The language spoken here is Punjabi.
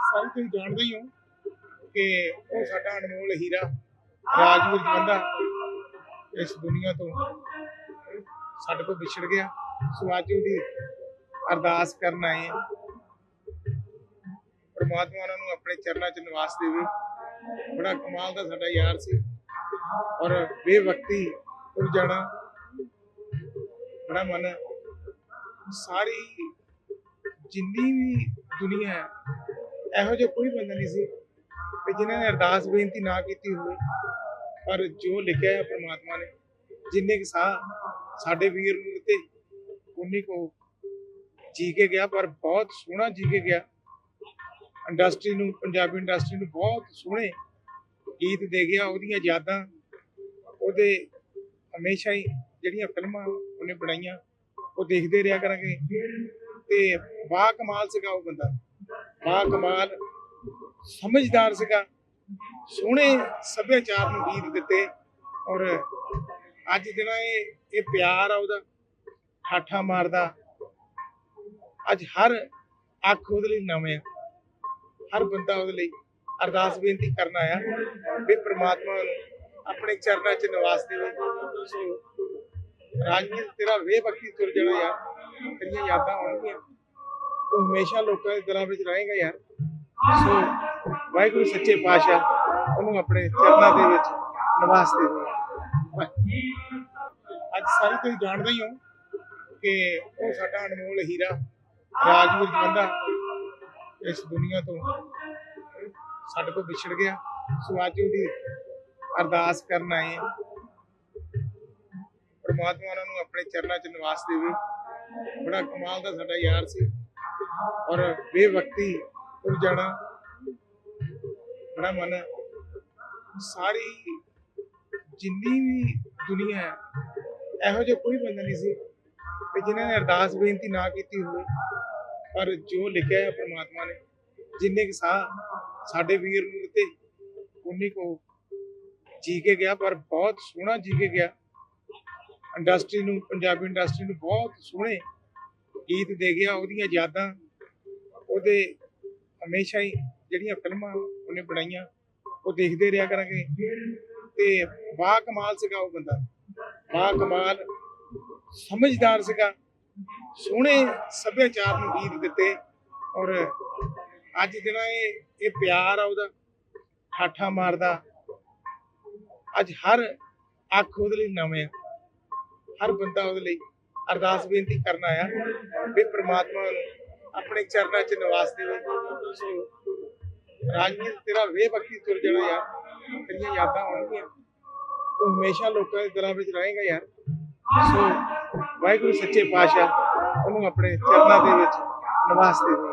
ਸਾਰੇ ਤੁਸੀਂ ਜਾਣਦੇ ਹੀ ਹੋ ਕਿ ਉਹ ਸਾਡਾ ਅਨਮੋਲ ਹੀਰਾ, ਰਾਜਵੀਰ ਜਵੰਦਾ ਇਸ ਦੁਨੀਆ ਤੋਂ ਸਾਡੇ ਤੋਂ ਵਿਛੜ ਗਿਆ। ਸੋ ਅੱਜ ਉਹਦੀ ਅਰਦਾਸ ਕਰਨ ਆਏ ਹਾਂ। ਪਰਮਾਤਮਾ ਉਹਨਾਂ ਨੂੰ ਆਪਣੇ ਚਰਨਾਂ 'ਚ ਨਿਵਾਸ ਦੇਵੇ। ਬੜਾ ਕਮਾਲ ਦਾ ਸਾਡਾ ਯਾਰ ਸੀ ਔਰ ਬੇਵਕਤੀ ਤੁਰ ਜਾਣਾ ਬੜਾ ਮਨ ਸਾਰੀ ਜਿੰਨੀ ਵੀ ਦੁਨੀਆ ਹੈ ਇਹੋ ਜਿਹਾ ਕੋਈ ਬੰਦਾ ਨਹੀਂ ਸੀ ਕਿ ਜਿਨ੍ਹਾਂ ਨੇ ਅਰਦਾਸ ਬੇਨਤੀ ਨਾ ਕੀਤੀ ਹੋਵੇ। ਪਰ ਜੋ ਲਿਖਿਆ ਹੈ ਪ੍ਰਮਾਤਮਾ ਨੇ, ਜਿੰਨੇ ਕਿ ਸਾਹ ਸਾਡੇ ਵੀਰ ਨੂੰ ਦਿੱਤੇ, ਉਨੀ ਕੋ ਜੀ ਕੇ ਗਿਆ, ਪਰ ਬਹੁਤ ਸੋਹਣਾ ਜੀ ਕੇ ਗਿਆ। ਇੰਡਸਟਰੀ ਨੂੰ, ਪੰਜਾਬੀ ਇੰਡਸਟਰੀ ਨੂੰ ਬਹੁਤ ਸੋਹਣੇ ਗੀਤ ਦੇ ਗਿਆ, ਉਹਦੀਆਂ ਯਾਦਾਂ, ਉਹਦੇ ਹਮੇਸ਼ਾ ਹੀ ਜਿਹੜੀਆਂ ਫਿਲਮਾਂ ਉਹਨੇ ਬਣਾਈਆਂ, ਉਹ ਦੇਖਦੇ ਰਿਹਾ ਕਰਾਂਗੇ। ਤੇ ਬਾ ਕਮਾਲ ਸੀਗਾ ਉਹ ਬੰਦਾ। ਬਾ ਕਮਾਲ, ਸਮਝਦਾਰ ਸੀਗਾ। ਸੋਹਣੇ ਸੱਭਿਆਚਾਰ ਨੂੰ ਗੀਤ ਦਿੱਤੇ ਔਰ ਅੱਜ ਜਿਹੜਾ ਇਹ ਇਹ ਪਿਆਰ ਆ ਉਹਦਾ, ਠਾਠਾ ਮਾਰਦਾ। ਅੱਜ ਹਰ ਅੱਖ ਉਹਦੇ ਲਈ ਨਵੇਂ ਹਰ ਬੰਦਾ ਉਹਦੇ ਲਈ ਅਰਦਾਸ ਬੇਨਤੀ ਕਰਨ ਆਇਆ ਵੀ ਪ੍ਰਮਾਤਮਾ ਨੂੰ ਆਪਣੇ ਚਰਨਾਂ 'ਚ ਨਿਵਾਸ ਦੇਵੇ। ਸੋ ਰਾਜਵੀਰ, ਤੇਰਾ ਵੇ ਬਖਤੀ ਤੁਰ ਜਾਣਾ ਯਾਰ। ਤੇਰੀਆਂ ਯਾਦਾਂ ਆਉਣਗੀਆਂ। ਤੂੰ ਹਮੇਸ਼ਾ ਲੋਕਾਂ ਦੇ ਦਿਲਾਂ ਵਿੱਚ ਰਹੇਗਾ ਯਾਰ। ਸੋ, ਵਾਹਿਗੁਰੂ ਸੱਚੇ ਪਾਤਸ਼ਾਹ ਉਹਨੂੰ ਆਪਣੇ ਚਰਨਾਂ ਦੇ ਵਿੱਚ ਨਿਵਾਸ ਦੇਵੇ ਅੱਜ ਸਾਰੇ ਤੁਸੀਂ ਜਾਣਦੇ ਹੀ ਹੋ ਕਿ ਉਹ ਸਾਡਾ ਅਨਮੋਲ ਹੀਰਾ, ਰਾਜਵੀਰ ਜਵੰਦਾ ਇਸ ਦੁਨੀਆ ਤੋਂ ਸਾਡੇ ਤੋਂ ਵਿਛੜ ਗਿਆ। ਸੋ, ਅੱਜ ਉਹਦੀ ਅਰਦਾਸ ਕਰਨ ਆਏ ਹਾਂ। ਪਰਮਾਤਮਾ ਉਹਨਾਂ ਨੂੰ ਆਪਣੇ ਚਰਨਾਂ 'ਚ ਨਿਵਾਸ ਦੇਵੇ। ਬੜਾ ਕਮਾਲ ਦਾ ਸਾਡਾ ਯਾਰ ਸੀ। ਔਰ ਬੇਵਕਤੀ ਤੁਰ ਜਾਣਾ ਬੜਾ ਮਨ ਸਾਰੀ ਜਿੰਨੀ ਵੀ ਦੁਨੀਆ ਹੈ, ਇਹੋ ਜਿਹਾ ਕੋਈ ਬੰਦਾ ਨਹੀਂ ਸੀ ਕਿ ਜਿਨ੍ਹਾਂ ਨੇ ਅਰਦਾਸ ਬੇਨਤੀ ਨਾ ਕੀਤੀ ਹੋਵੇ। ਪਰ ਜੋ ਲਿਖਿਆ ਹੈ ਪ੍ਰਮਾਤਮਾ ਨੇ, ਜਿੰਨੇ ਕਿ ਸਾਹ ਸਾਡੇ ਵੀਰ ਨੂੰ ਦਿੱਤੇ ਉਨੀ ਕੋ ਜੀ ਕੇ ਗਿਆ, ਪਰ ਬਹੁਤ ਸੋਹਣਾ ਜੀ ਕੇ ਗਿਆ। ਇੰਡਸਟਰੀ ਨੂੰ, ਪੰਜਾਬੀ ਇੰਡਸਟਰੀ ਨੂੰ ਬਹੁਤ ਸੋਹਣੇ ਗੀਤ ਦੇ ਗਿਆ, ਉਹਦੀਆਂ ਯਾਦਾਂ, ਉਹਦੇ ਹਮੇਸ਼ਾ ਹੀ ਜਿਹੜੀਆਂ ਫਿਲਮਾਂ ਉਹਨੇ ਬਣਾਈਆਂ, ਉਹ ਦੇਖਦੇ ਰਿਹਾ ਕਰਾਂਗੇ। ਤੇ ਬਾ ਕਮਾਲ ਸੀਗਾ ਉਹ ਬੰਦਾ। ਬਾ ਕਮਾਲ, ਸਮਝਦਾਰ ਸੀਗਾ। ਸੋਹਣੇ ਸੱਭਿਆਚਾਰ ਨੂੰ ਗੀਤ ਦਿੱਤੇ ਔਰ ਅੱਜ ਜਿਹੜਾ ਇਹ ਇਹ ਪਿਆਰ ਆ ਉਹਦਾ, ਠਾਠਾ ਮਾਰਦਾ, ਅੱਜ ਹਰ ਅੱਖ ਉਹਦੇ ਲਈ ਨਵੇਂ ਆ। ਹਰ ਬੰਦਾ ਉਹਦੇ ਲਈ ਅਰਦਾਸ ਬੇਨਤੀ ਕਰਨ ਆਇਆ ਵੀ ਪ੍ਰਮਾਤਮਾ ਨੂੰ ਆਪਣੇ ਚਰਨਾਂ 'ਚ ਨਿਵਾਸ ਦੇਵੇ। ਸੋ ਰਾਜਵੀਰ ਤੇਰਾ ਵੇ ਬਖਤੀ ਤੁਰ ਜਾਣਾ ਯਾਰ। ਤੇਰੀਆਂ ਯਾਦਾਂ ਹੋਣਗੀਆਂ। ਤੂੰ ਹਮੇਸ਼ਾ ਲੋਕਾਂ ਦੇ ਦਿਲਾਂ ਵਿੱਚ ਰਹੇਗਾ ਯਾਰ। ਸੋ ਵਾਹਿਗੁਰੂ ਸੱਚੇ ਪਾਤਸ਼ਾਹ ਉਹਨੂੰ ਆਪਣੇ ਚਰਨਾਂ ਦੇ ਵਿੱਚ ਨਿਵਾਸ ਦੇਵੇ।